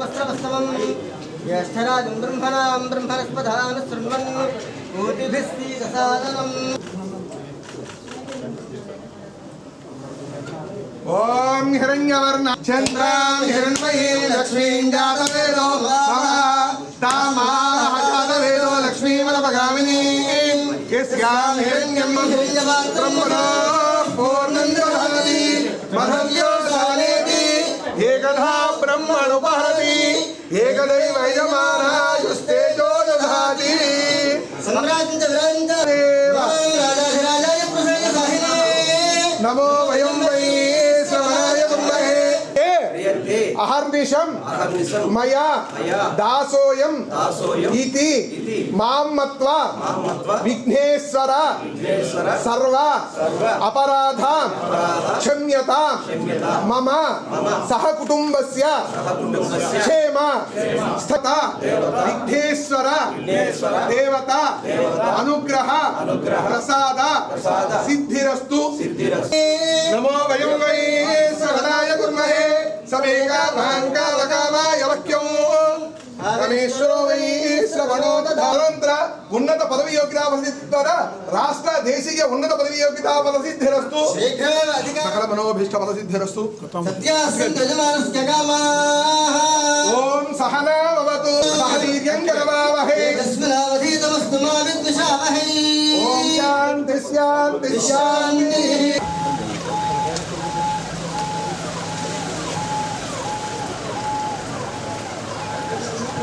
వస్త్రవస్తవం జ్యేష్ఠరాజం బ్రహ్మణాం బ్రహ్మణస్పదాన శృణ్వన్ కోటిభిः ఓం హిరణ్యవర్ణ. చంద్రాం హిరణ్మయీ లక్ష్మీం జాతవేదో తామాహ జాతవేదో లక్ష్మీమలపగామిని. యస్యాం హిరణ్యం బ్రహ్మణో పూర్ణం దదాతి మహవ్యో సానేతి ఏకధా బ్రహ్మణుపహరతి ఏకదైవ యజమానాయుస్తేజో ప్రసన్న సాహినే నమో వయం వై अहर्निशम मैया दासोयम इति माम मत्वा विघ्नेश्वर सर्व अपराधा क्षम्यता मम सहकुटुम्बस्य क्षेम स्थता विघ्नेश्वर देवता अनुग्रह प्रसाद सिद्धिरस्तु। नमो రమేశ్వరో వై ఉన్నత పదవి యోగ్యతా ఫలసిద్ధిర రాష్ట్ర దేశీయ ఉన్నత పదవి యోగ్యతా శీఘ్రమేవ అధిక సకల మనోభీష్ట ఫలసిద్ధిరస్తు సత్యాసంత యజమానస్య కామాః ఓం సహనా భవతు